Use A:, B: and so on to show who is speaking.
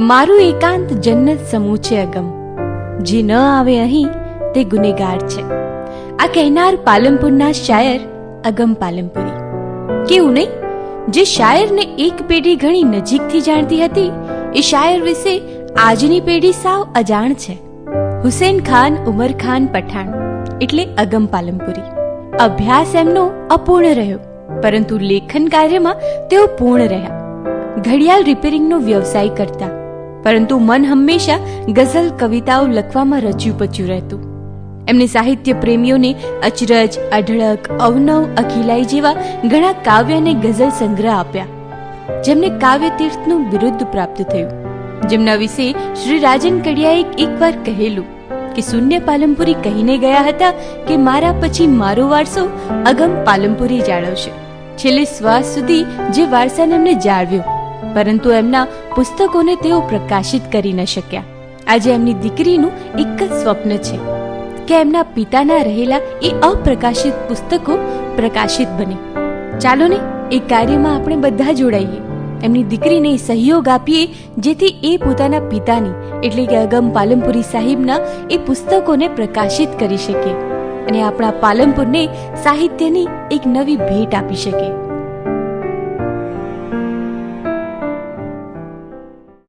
A: મારું એકાંત જન્નત સમૂહ છે અગમ. જે ન આવે અહીં, તે ગુનેગાર છે. આ કહેનાર પાલનપુરના શાયર અગમ પાલનપુરી. કેવું નહીં? જે શાયરને એક પેઢી ઘણી નજીકથી જાણતી હતી, એ શાયર વિશે આજની પેઢી સાવ અજાણ છે. હુસેન ખાન ઉમર ખાન પઠાણ, એટલે અગમ પાલનપુરી. અભ્યાસ એમનો અપૂર્ણ રહ્યો, પરંતુ લેખન કાર્યમાં તેઓ પૂર્ણ રહ્યા. ઘડિયાળ રિપેરિંગનો વ્યવસાય કરતા. પરંતુ મન હંમેશા ગઝલ કવિતાઓ લખવામાં રચ્યું પચ્યું રહેતું. એમને સાહિત્ય પ્રેમીઓને અચરજ, અઢળક, અવનવ, અખિલાઈ જેવા ઘણા કાવ્ય અને ગઝલ સંગ્રહ આપ્યા. જેમને કાવ્ય તીર્થનું વિરુદ્ધ પ્રાપ્ત થયું. જેમના વિશે શ્રી રાજન કડિયાએ એકવાર કહેલું કે, શૂન્ય પાલમપુરી કહીને ગયા હતા કે મારા પછી મારો વારસો અગમ પાલમપુરી જાળવશે. છેલ્લે શ્વાસ સુધી જે વારસાને એમને જાળવ્યો. પરંતુ એમના પુસ્તકોને તેઓ પ્રકાશિત કરી ન શક્યા. આજે એમની દીકરીનું એક જ સ્વપ્ન છે કે એમના પિતાના રહેલા એ અપ્રકાશિત પુસ્તકો પ્રકાશિત બને. ચાલો ને એ કાર્યમાં આપણે બધા જોડાઈએ. એમની દીકરીને સહયોગ આપીએ, જેથી એ પોતાના પિતાની, એટલે કે અગમ પાલનપુરી સાહિબના, એ પુસ્તકોને પ્રકાશિત કરી શકે અને આપણા પાલનપુરને સાહિત્યની એક નવી ભેટ આપી શકે.